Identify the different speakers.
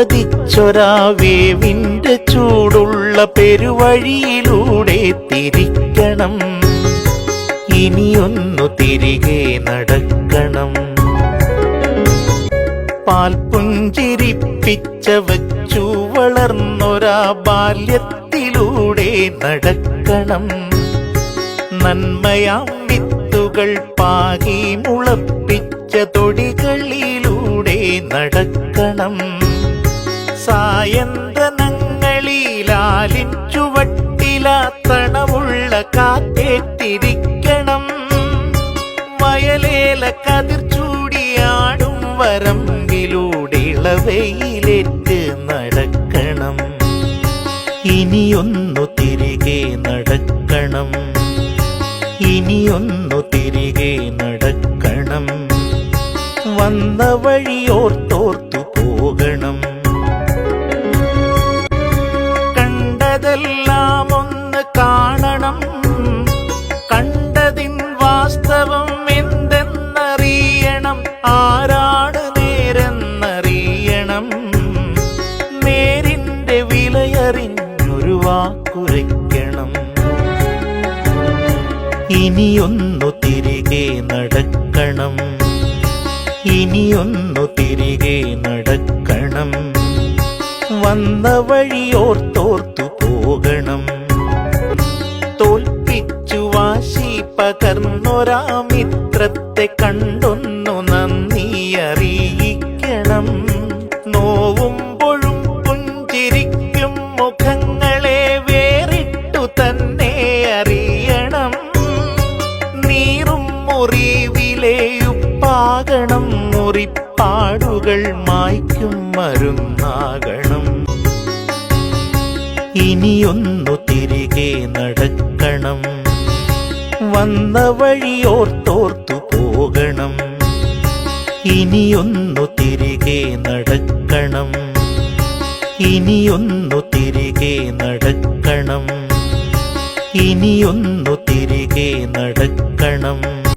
Speaker 1: മുള്ളു പതിച്ചൊരാവേവിന്റെ ചൂടുള്ള പെരുവഴിയിലൂടെ തിരിക്കണം. ഇനിയൊന്നു തിരികെ നടക്കണം. പാൽപുഞ്ചിരിപ്പിച്ച വച്ചു വളർന്നൊരാ ബാല്യത്തിലൂടെ നടക്കണം. നന്മയാം വിത്തുകൾ പാകി മുളപ്പിച്ച തൊടികളിലൂടെ നടക്കണം. സായന്തനങ്ങളിലാലിൻ ചുവട്ടിലാത്തണമുള്ള കാറ്റേറ്റിരിക്കണം. വയലേല കതിർ ചൂടിയാടും വരമ്പിലൂടെ നടക്കണം. ഇനിയൊന്നു തിരികെ നടക്കണം. ഇനിയൊന്നു തിരികെ നടക്കണം. വന്ന വഴിയോർത്തോർത്തു വാക്കുരയ്ക്കണം. ഇനിയൊന്നു തിരികെ നടക്കണം. ഇനിയൊന്നു തിരികെ നടക്കണം. വന്ന വഴിയോർത്തോർത്തു പോകണം. തോൽപ്പിച്ചു വാശി പകർന്നൊരാ മിത്രത്തെ കണ്ടൊന്നു നന്ദി. മുറിവിലെയുപ്പാകണം മുറിപ്പാടുകൾ മായ്ക്കും മരുന്നാകണം. ഇനിയൊന്നു തിരികെ നടക്കണം. വന്ന വഴിയോർത്തോർത്തു പോകണം. ഇനിയൊന്നു തിരികെ നടക്കണം. ഇനിയൊന്നു തിരികെ നടക്കണം. ഇനിയൊന്നു തിരികെ നടക്കണം.